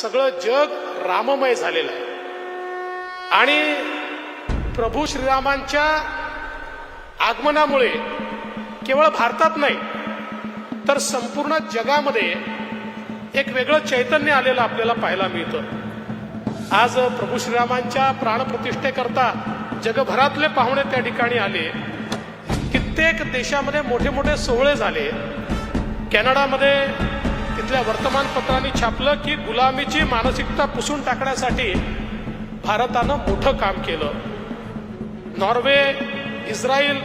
सगळं जग राममय झालेलं आहे. आणि प्रभू श्रीरामांच्या आगमनामुळे केवळ भारतात नाही तर संपूर्ण जगामध्ये एक वेगळं चैतन्य आलेलं आपल्याला पाहायला मिळतं. आज प्रभू श्रीरामांच्या प्राणप्रतिष्ठेकरता जगभरातले पाहुणे त्या ठिकाणी आले. कित्येक देशामध्ये मोठे मोठे सोहळे झाले. कॅनडामध्ये तिथल्या वर्तमानपत्रांनी छापलं की गुलामीची मानसिकता पुसून टाकण्यासाठी भारतानं मोठं काम केलं. नॉर्वे इस्रायल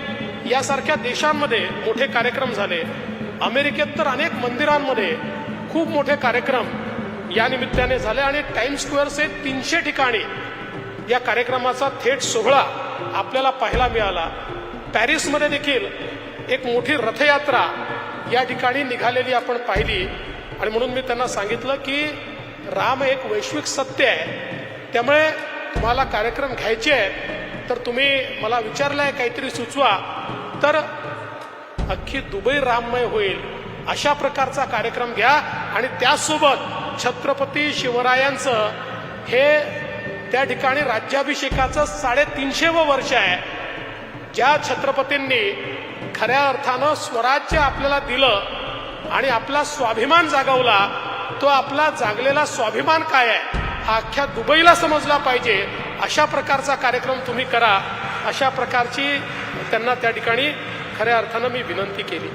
यासारख्या देशांमध्ये मोठे कार्यक्रम झाले. अमेरिकेत तर अनेक मंदिरांमध्ये खूप मोठे कार्यक्रम या निमित्ताने झाले आणि टाइम स्क्वेअरचे तीनशे ठिकाणी या कार्यक्रमाचा थेट सोहळा आपल्याला पाहायला मिळाला. पॅरिसमध्ये देखील एक मोठी रथयात्रा या ठिकाणी निघालेली आपण पाहिली. आणि म्हणून मी त्यांना सांगितलं की राम एक वैश्विक सत्य आहे. त्यामुळे तुम्हाला कार्यक्रम घ्यायचे आहेत तर तुम्ही मला विचारलंय काहीतरी सुचवा तर अख्खी दुबई राममय होईल. अशा प्रकारचा कार्यक्रम घ्या आणि त्यासोबत छत्रपती शिवरायांचं हे त्या ठिकाणी राज्याभिषेकाचं साडेतीनशे व वर्ष आहे. ज्या छत्रपतींनी खऱ्या अर्थानं स्वराज्य आपल्याला दिलं आणि आपला स्वाभिमान जागवला तो आपला जागलेला स्वाभिमान काय आहे? हा अख्ख्या दुबईला समजला पाहिजे. अशा प्रकारचा कार्यक्रम तुम्ही करा. अशा प्रकारची त्यांना त्या ठिकाणी खऱ्या अर्थानं मी विनंती केली.